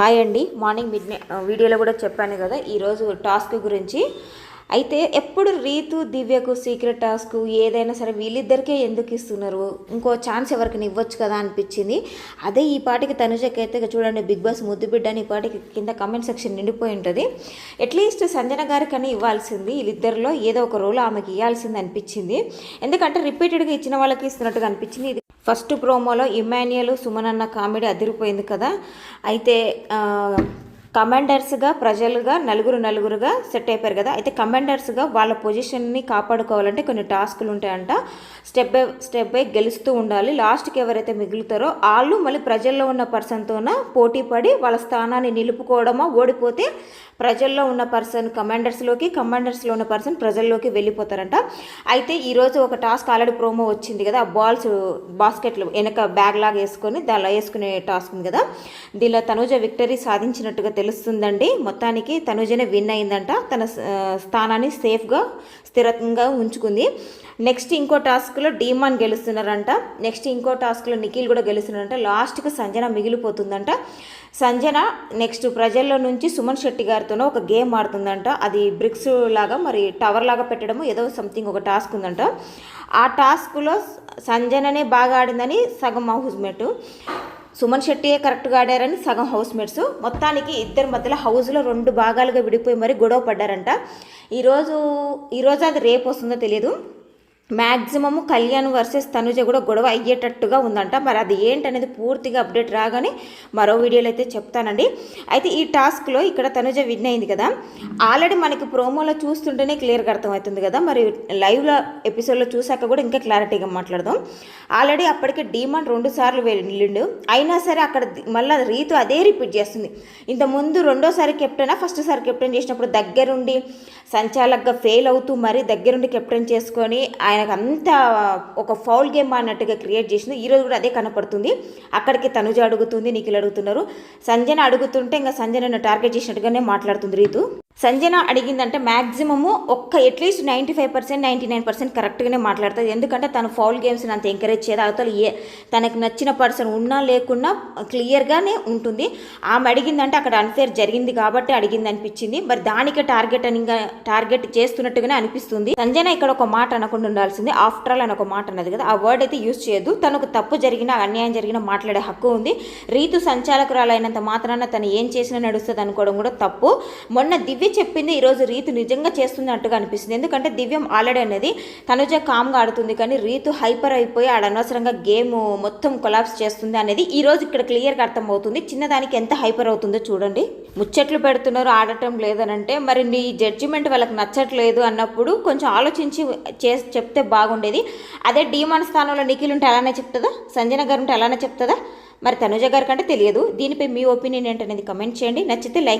Hi అండి. Morning mid వీడియోలో కూడా చెప్పాను కదా ఈరోజు టాస్క్ గురించి. అయితే ఎప్పుడు రీతు దివ్యకు సీక్రెట్ టాస్క్ ఏదైనా సరే వీళ్ళిద్దరికే ఎందుకు ఇస్తున్నారు? ఇంకో ఛాన్స్ ఎవరికైనా ఇవ్వచ్చు కదా అనిపించింది. అదే ఈ పాటికి తనుజకి అయితే చూడండి బిగ్ బాస్ ముద్దు బిడ్డ అని ఈ పాటికి కింద కమెంట్ సెక్షన్ నిండిపోయి ఉంటుంది. అట్లీస్ట్ సంజన గారికని ఇవ్వాల్సింది వీళ్ళిద్దరిలో ఏదో ఒక రోల్ ఆమెకి ఇవ్వాల్సింది అనిపించింది. ఎందుకంటే రిపీటెడ్గా ఇచ్చిన వాళ్ళకి ఇస్తున్నట్టుగా అనిపించింది. ఇది ఫస్ట్ ప్రోమోలో ఇమాన్యుయల్ సుమన్ అన్న కామెడీ అదిరిపోయింది కదా. అయితే కమాండర్స్గా ప్రజలుగా నలుగురు నలుగురుగా సెట్ అయిపోయారు కదా. అయితే కమాండర్స్గా వాళ్ళ పొజిషన్ని కాపాడుకోవాలంటే కొన్ని టాస్కులు ఉంటాయంట. స్టెప్ బై స్టెప్ బై గెలుస్తూ ఉండాలి. లాస్ట్కి ఎవరైతే మిగులుతారో వాళ్ళు మళ్ళీ ప్రజల్లో ఉన్న పర్సన్తోన పోటీ పడి వాళ్ళ స్థానాన్ని నిలుపుకోవడమో ఓడిపోతే ప్రజల్లో ఉన్న పర్సన్ కమాండర్స్లోకి కమాండర్స్లో ఉన్న పర్సన్ ప్రజల్లోకి వెళ్ళిపోతారంట. అయితే ఈరోజు ఒక టాస్క్ ఆల్రెడీ ప్రోమో వచ్చింది కదా. ఆ బాల్స్ బాస్కెట్లు వెనక బ్యాగ్ లాగా వేసుకొని దానిలో వేసుకునే టాస్క్ ఉంది కదా. దీనిలో తనుజ విక్టరీ సాధించినట్టుగా తెలుస్తుందండి. మొత్తానికి తనుజనే విన్ అయిందంట. తన స్థానాన్ని సేఫ్గా స్థిరంగా ఉంచుకుంది. నెక్స్ట్ ఇంకో టాస్క్లో డీమాన్ గెలుస్తున్నారంట. నెక్స్ట్ ఇంకో టాస్క్లో నిఖిల్ కూడా గెలుస్తున్నారంట. లాస్ట్కి సంజన మిగిలిపోతుందంట. సంజన నెక్స్ట్ ప్రజల్లో నుంచి సుమన్ శెట్టి గారితోనో ఒక గేమ్ ఆడుతుందంట. అది బ్రిక్స్ లాగా మరి టవర్ లాగా పెట్టడము ఏదో సంథింగ్ ఒక టాస్క్ ఉందంట. ఆ టాస్క్లో సంజననే బాగా ఆడిందని సగం హౌస్మేట్. సుమన్ శెట్టియే కరెక్ట్గా ఆడారని సగం హౌస్ మేట్స్ మొత్తానికి ఇద్దరి మధ్యలో హౌస్లో రెండు భాగాలుగా విడిపోయి మరి గొడవ పడ్డారంట. ఈరోజు ఈరోజు అది రేపు వస్తుందో తెలియదు. మ్యాక్సిమము కళ్యాణ్ వర్సెస్ తనుజ కూడా గొడవ అయ్యేటట్టుగా ఉందంట. మరి అది ఏంటనేది పూర్తిగా అప్డేట్ రాగానే మరో వీడియోలో అయితే చెప్తానండి. అయితే ఈ టాస్క్లో ఇక్కడ తనుజ విన్ అయింది కదా. ఆల్రెడీ మనకి ప్రోమోలో చూస్తుంటేనే క్లియర్గా అర్థమవుతుంది కదా. మరి లైవ్లో ఎపిసోడ్లో చూసాక కూడా ఇంకా క్లారిటీగా మాట్లాడదాం. ఆల్రెడీ అప్పటికే డీమాండ్ రెండు సార్లు వెళ్ళిండు. అయినా సరే అక్కడ మళ్ళీ రీతు అదే రిపీట్ చేస్తుంది. ఇంత ముందు రెండోసారి కెప్టెనా ఫస్ట్ సారి కెప్టెన్ చేసినప్పుడు దగ్గరుండి సంచాలకగా ఫెయిల్ అవుతూ మరీ దగ్గరుండి కెప్టెన్ చేసుకొని ఆయనకు అంత ఒక ఫౌల్ గేమ్ అన్నట్టుగా క్రియేట్ చేసింది. ఈరోజు కూడా అదే కనపడుతుంది. అక్కడికి తనుజ అడుగుతుంది నిఖిల్ అడుగుతున్నారు. సంజన అడుగుతుంటే ఇంకా సంజనను టార్గెట్ చేసినట్టుగానే మాట్లాడుతుంది రీతు. సంజన అడిగిందంటే మ్యాక్సిమము ఒక్క at least ninety five percent ninety nine percent కరెక్ట్గానే మాట్లాడుతుంది. ఎందుకంటే తను ఫౌల్ గేమ్స్ని అంత ఎంకరేజ్ చేయదు అవతల ఏ తనకు నచ్చిన పర్సన్ ఉన్నా లేకున్నా క్లియర్గానే ఉంటుంది. ఆమె అడిగిందంటే అక్కడ అన్ఫేర్ జరిగింది కాబట్టి అడిగింది అనిపించింది మరి దానికే టార్గెట్ అని ఇంకా టార్గెట్ చేస్తున్నట్టుగానే అనిపిస్తుంది. సంజన ఇక్కడ ఒక మాట అనకుండా ఉండాల్సింది. ఆఫ్టర్ ఆల్ అని ఒక మాట అన్నది కదా. ఆ వర్డ్ అయితే యూజ్ చేయదు తనకు తప్పు జరిగినా అన్యాయం జరిగినా మాట్లాడే హక్కు ఉంది. రీతు సంచాలకురాలైనంత మాత్రాన తను ఏం చేసినా నడుస్తుంది అనుకోవడం కూడా తప్పు. మొన్న దివ్య చెప్పింది ఈరోజు రీతు నిజంగా చేస్తున్నట్టుగా అనిపిస్తుంది. ఎందుకంటే దివ్యం ఆల్రెడీ అనేది తనుజ కామ్గా ఆడుతుంది కానీ రీతు హైపర్ అయిపోయి ఆడ అనవసరంగా గేమ్ మొత్తం కొలాప్స్ చేస్తుంది అనేది ఈ రోజు ఇక్కడ క్లియర్గా అర్థమవుతుంది. చిన్నదానికి ఎంత హైపర్ అవుతుందో చూడండి. ముచ్చట్లు పెడుతున్నారు ఆడటం లేదనంటే మరి నీ జడ్జిమెంట్ వాళ్ళకి నచ్చట్లేదు అన్నప్పుడు కొంచెం ఆలోచించి చే చెప్తే బాగుండేది. అదే డీమాన్ స్థానంలో నిఖిల్ ఉంటే అలానే చెప్తుందా? సంజన గారు ఉంటే అలానే చెప్తుందా? మరి తనుజ గారి కంటే తెలియదు. దీనిపై మీ ఒపీనియన్ ఏంటనేది కమెంట్ చేయండి. నచ్చితే లైక్